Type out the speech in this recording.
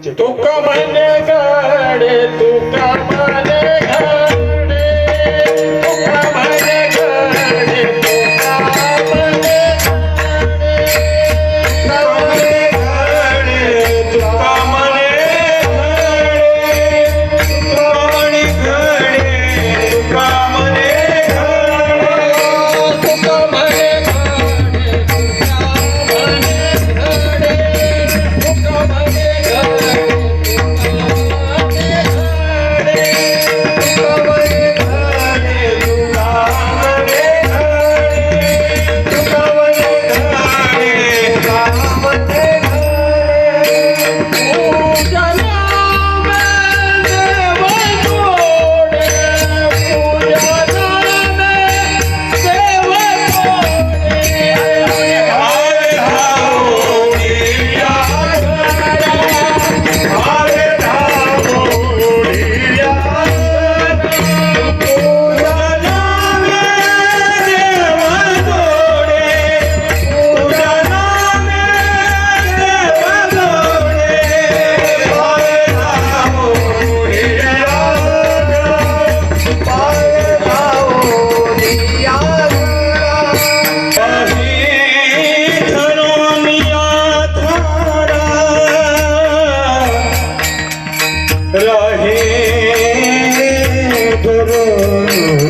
तुका म्हणे गाडे तुका म्हणे गाडे रहे गुरु